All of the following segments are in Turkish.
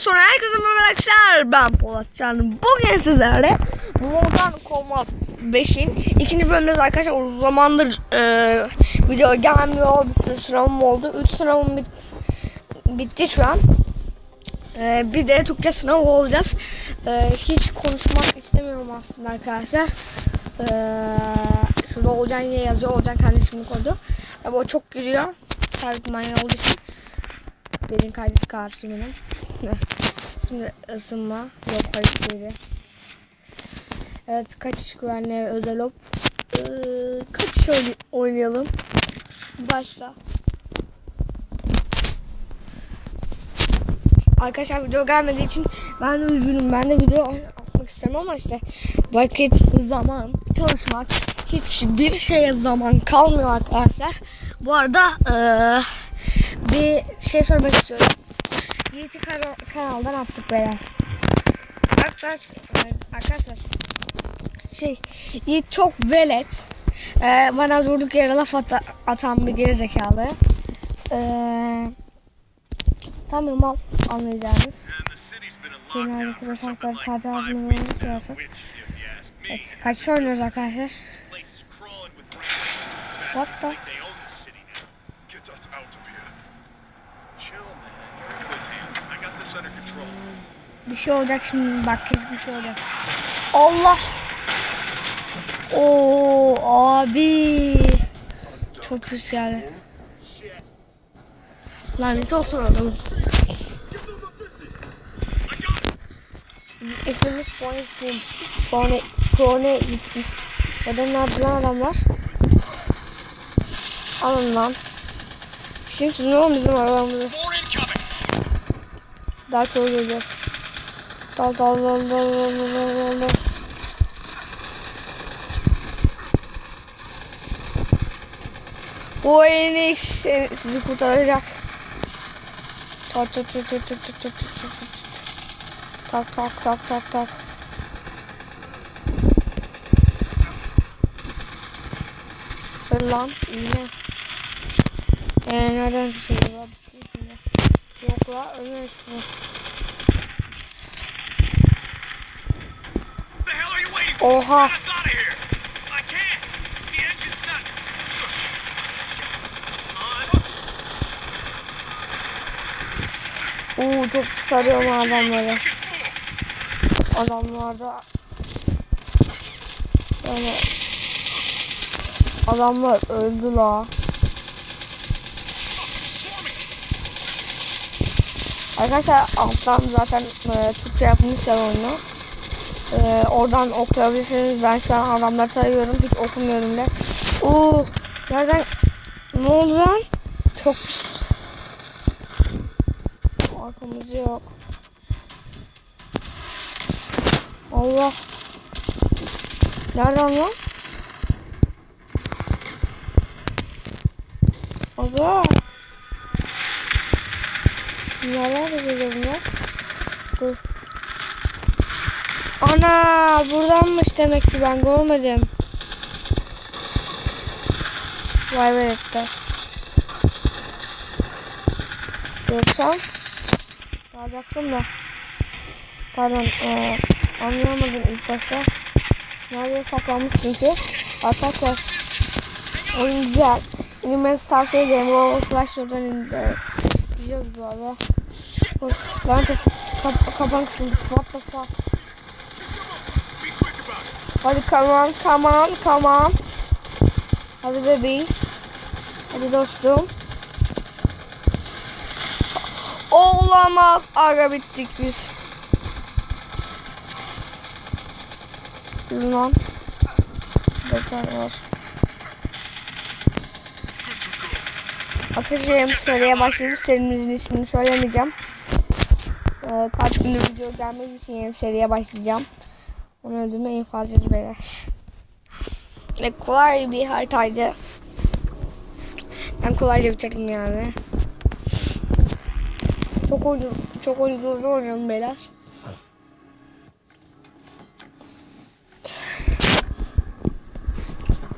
sonra herkese merhaba arkadaşlar. Ben Polat Canım. Bugün sizlerle Morgan Kombat 5'in ikinci bölümündeyiz arkadaşlar. Uzun zamandır e, video gelmiyor. Bir sürü sınavım oldu. 3 sınavım bit, bitti şu an. E, bir de Türkçe sınavı olacağız. E, hiç konuşmak istemiyorum aslında arkadaşlar. E, şurada Olcan diye yazıyor. Olcan kendi ismini koydu. Tabii o çok giriyor. Tabii manyak olduğu için. Benim kaydet karşı. Şimdi ısınma. Yok değil. Evet kaçış güvenliği özel op. Ee, kaçış oyn- oynayalım. Başla. Arkadaşlar video gelmediği için ben de üzgünüm. Ben de video atmak istemem ama işte vakit, zaman, çalışmak hiçbir şeye zaman kalmıyor arkadaşlar. Bu arada eee bir şey sormak istiyorum. Yiğit'i kanal, kanaldan attık böyle. Arkadaşlar, arkadaşlar şey Yiğit çok velet. Ee, bana durduk yere laf ata- atan bir gerizekalı. Ee, tamam al anlayacağınız. Genelde sokakları sadece ağzını yapıyorsak. Evet, kaç oynuyoruz arkadaşlar? What the? Bir şey olacak şimdi bak kesin bir şey olacak. Allah. Oo abi. Çok pis geldi. Lanet olsun adamım. İsmimiz Pony Pony Pony gitmiş. Orada ne yaptı lan adamlar? Alın lan. Şimdi ne oldu bizim arabamızı? Daha çok geliyor. Dal dal dal dal dal dal dal dal. Bu Enix sizi kurtaracak. Tak tak tak tak tak tak tak tak tak tak. Tak tak tak tak tak. Öl lan yine. Eee nereden lan? Yok la ölmemiş bu. On. Oo çok çıkarıyorum adamları. Adamlarda yani adamlar öldü la. Arkadaşlar alttan zaten e, Türkçe yapmışlar oyunu. E, oradan okuyabilirsiniz. Ben şu an adamları tarıyorum. Hiç okumuyorum bile. Oo, nereden? Ne oldu lan? Çok. Arkamız yok. Allah. Nereden lan? Aga. Neler geliyor bunlar? Dur. Ana buradanmış demek ki ben görmedim. Vay be etler. Görsem alacaktım da. Pardon ee, anlayamadım ilk başta. Nerede saklanmış çünkü. Arkadaşlar oyun güzel. İnmenizi tavsiye ederim. Bu Flash oradan indiriyoruz. Gidiyoruz bu arada. Lanet olsun. Kap kapan kısıldı. What the fuck. Hadi come on, come on, come on. Hadi bebeğim. Hadi dostum. Olamaz. Aga bittik biz. Lan. Bir tane var. Bakacağım seriye başladım. Serimizin ismini söylemeyeceğim. Ee, kaç gündür video gelmediği için yeni seriye başlayacağım. Onu öldürme infaz ezbere. Ve kolay bir haritaydı. Ben kolayca bitirdim yani. Çok oyuncu, çok oyuncularda oynadım beyler.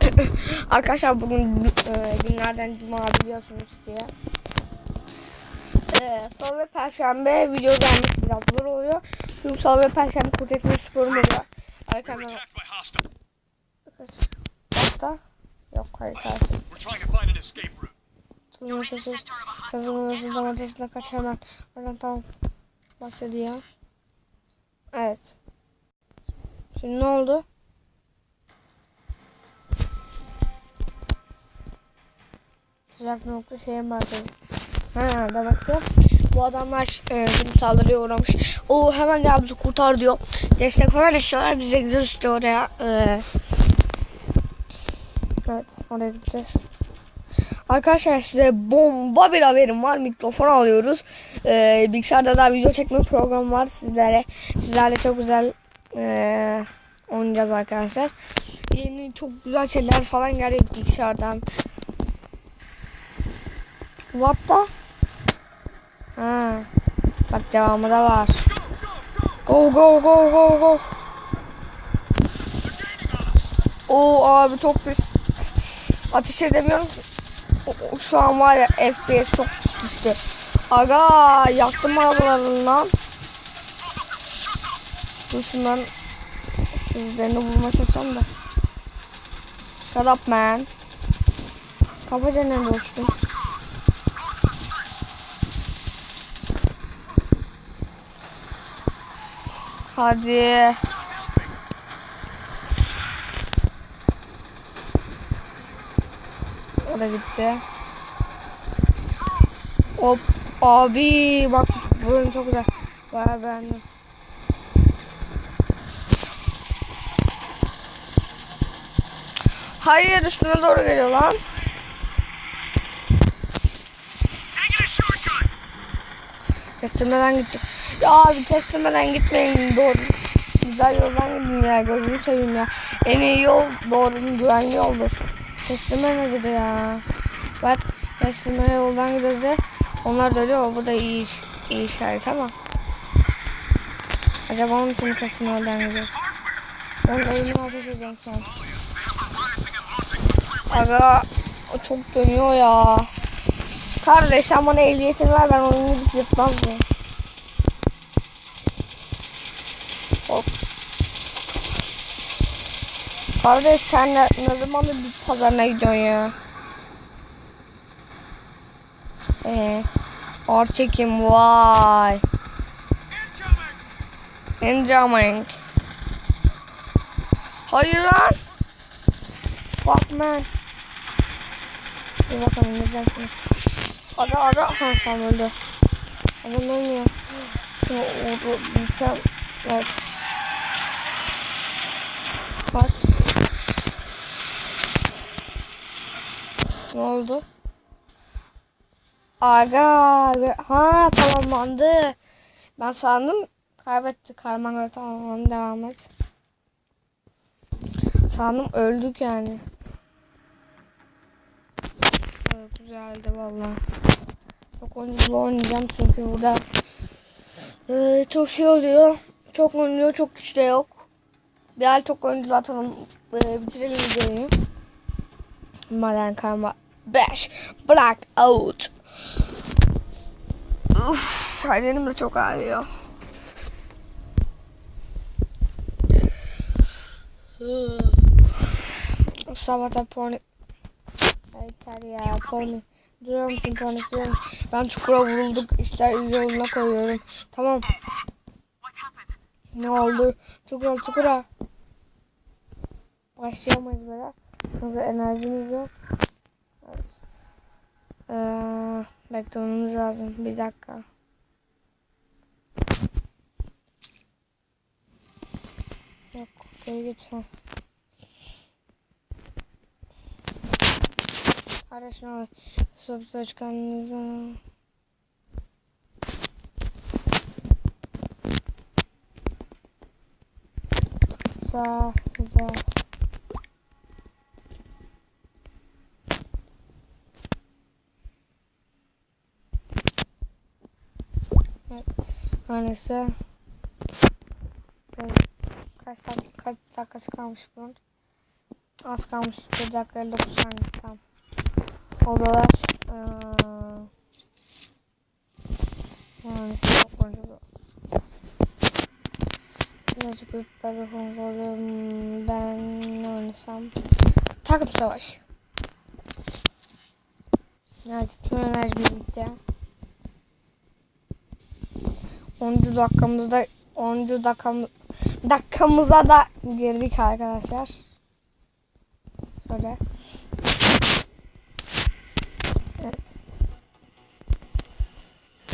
Arkadaşlar bugün e, günlerden cuma biliyorsunuz ki. Ee, salı ve perşembe video gelmesi biraz zor oluyor. Çünkü salı ve perşembe kurt etme sporum oluyor. Hostile. Hasta. Yok hayır karşı. We're trying to find an escape route. Tuzun sesi. Tuzun sesi domatesle kaç hemen. Oradan tamam. Başladı ya. Evet. Şimdi ne oldu? Sıcak nokta şehir merkezi. Ha demek ki bu adamlar e, şimdi saldırıya uğramış. O hemen gel bizi kurtar diyor. Destek falan istiyorlar. Biz de gidiyoruz işte oraya. E, evet oraya gideceğiz. Arkadaşlar size bomba bir haberim var. Mikrofon alıyoruz. Ee, bilgisayarda da video çekme programı var sizlere. Sizlerle çok güzel ee, oynayacağız arkadaşlar. Yeni çok güzel şeyler falan geldi bilgisayardan. What the? Ha. Bak devamı da var. Go go go go go. Oo abi çok pis. Ateş edemiyorum. Şu an var ya FPS çok pis düştü. Aga yaktım arabalarını lan. Dur şundan yüzlerini bulma çalışacağım da. Shut up man. Kapa çeneni dostum. Hadi. O da gitti. Hop abi bak bu bölüm çok güzel. Bayağı beğendim. Hayır üstüme doğru geliyor lan. Kestirmeden gittik. Ya abi kestirmeden gitmeyin doğru. Güzel yoldan gidin ya gözünü seveyim ya. En iyi yol doğru güvenli yoldur. Kestirme nedir ya? Bak kestirme yoldan gidiyoruz de onlar da ölüyor. Bu da iyi, iyi işaret ama. Acaba onun için kestirme yoldan gidiyoruz? Ben elimi ateş edeceğim sen. Aga çok dönüyor ya. Kardeş sen bana ehliyetini ver ben onu gidip yırtmaz mı? Hop. Kardeş sen ne, ne zamandır bir pazarına gidiyorsun ya? Ee, ağır çekim vay. Incoming. Hayır lan. Fuck man. Bir bakalım ne dersiniz? Ara ara. Ha tamam öldü. Ama ne oluyor? Şimdi o bilsem. Evet. Kaç. Ne oldu? Aga. Ha tamamlandı. Ben sandım kaybetti. Karman tamamlandı. Devam et. Sandım öldük yani. Güzeldi vallahi. Çok oyunculu oynayacağım çünkü burada eee, çok şey oluyor. Çok oynuyor, çok kişi de yok. Bir el çok oyunculu atalım. eee, bitirelim videoyu. Modern Karma 5 Blackout. Uf, ellerim de çok ağrıyor. Sabahta porno... Yeter ya porno. Duruyor musun porno duruyor musun? Ben çukura vurulduk. İşler yoluna koyuyorum. Tamam. Ne oldu? Çukura çukura. Başlayamayız böyle. Çünkü enerjimiz yok. Evet. Ee, beklememiz lazım. Bir dakika. Yok. Geri git. Ne olur. Sonuçta çıkanınızı. Sağ, güzel. Evet. Evet. Kaç kaç kalmış bunun? Az kalmış. 1 dakika 59 saniye. Tamam. Odalar. Çok oyuncu. Birazcık bir böyle kontrolüm. Ben ne oynasam? Takım savaş. Evet, tüm enerji birlikte. 10. dakikamızda 10. dakikam, dakikamıza da girdik arkadaşlar. Şöyle. Evet.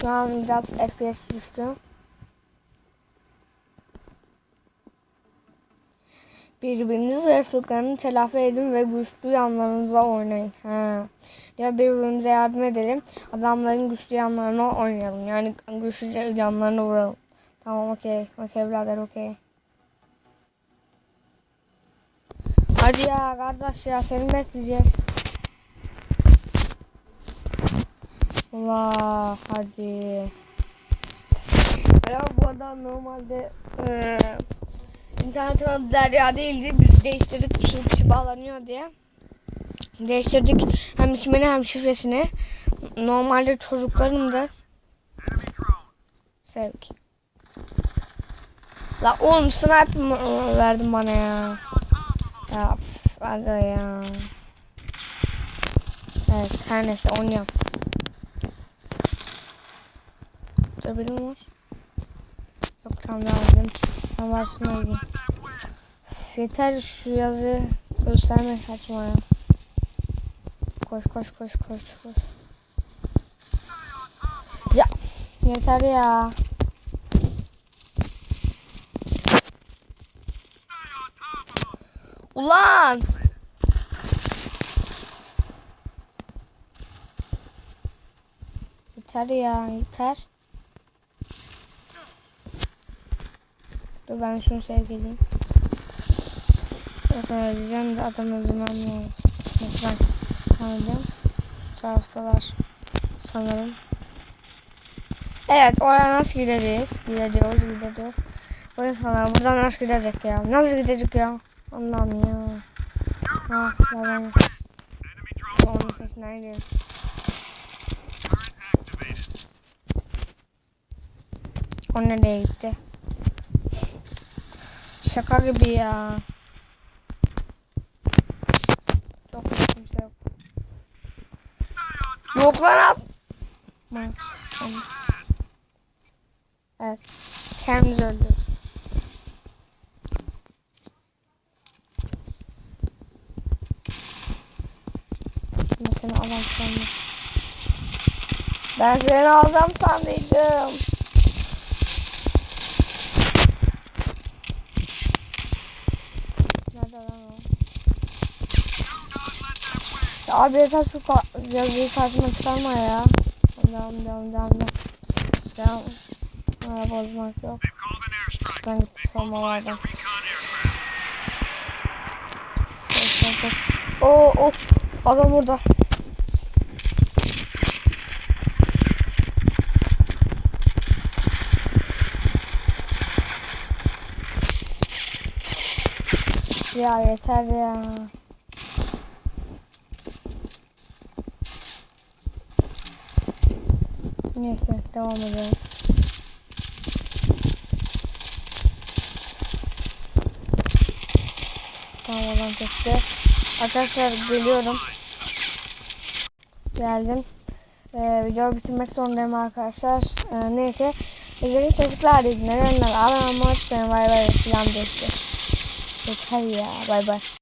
Şu an biraz FPS düştü. Birbirinizin zayıflıklarını telafi edin ve güçlü yanlarınıza oynayın. He. Ya birbirimize yardım edelim. Adamların güçlü yanlarına oynayalım. Yani güçlü yanlarına vuralım. Tamam okey. Okey birader okey. Hadi ya kardeş ya seni bekleyeceğiz. Ula hadi. Ya bu arada normalde eee internetin adı Derya değildi. Biz değiştirdik sürü kişi bağlanıyor diye. Değiştirdik hem ismini hem şifresini. Normalde çocuklarım da sevgi. La oğlum sniper verdin bana ya? Ya aga ya. Evet her neyse oynuyorum. Dur benim var. Yok tamam devam edelim. Ben varsın öldüm. Yeter şu yazı gösterme kaçma ya. Koş koş koş koş koş. Ya yeter ya. Ulan! Yeter ya yeter. Dur ben şunu sevk edeyim. Yok öldüreceğim de adam öldürmem lazım. Neyse ben. Şu taraftalar sanırım. Evet oraya nasıl gideceğiz? Gideceğiz gideceğiz. Bu insanlar buradan nasıl gidecek ya? Nasıl gidecek ya? Allah'ım ya. Ha, ben onun sesinden gidelim. O nereye gitti? Şaka gibi ya. Yok kimse yok. Yok lan at. Evet. Kendimizi öldürdük. Ben seni adam sandım. Ben seni adam sandıydım. Nerede lan o? Ya abi yeter şu yazıyı karşıma çıkarma ya. Devam devam devam devam. Araba bozmak yok. Ben koş, koş. Oo, o adam orada. Ya yeter ya. Neyse devam edelim. Tamam olan çekti. Arkadaşlar geliyorum. Geldim. Ee, videoyu bitirmek zorundayım arkadaşlar. Ee, neyse. İzlediğiniz çocuklar izleyin. Abone olmayı unutmayın. Bay bay. Filan geçti. Yeter ya. Bay bay.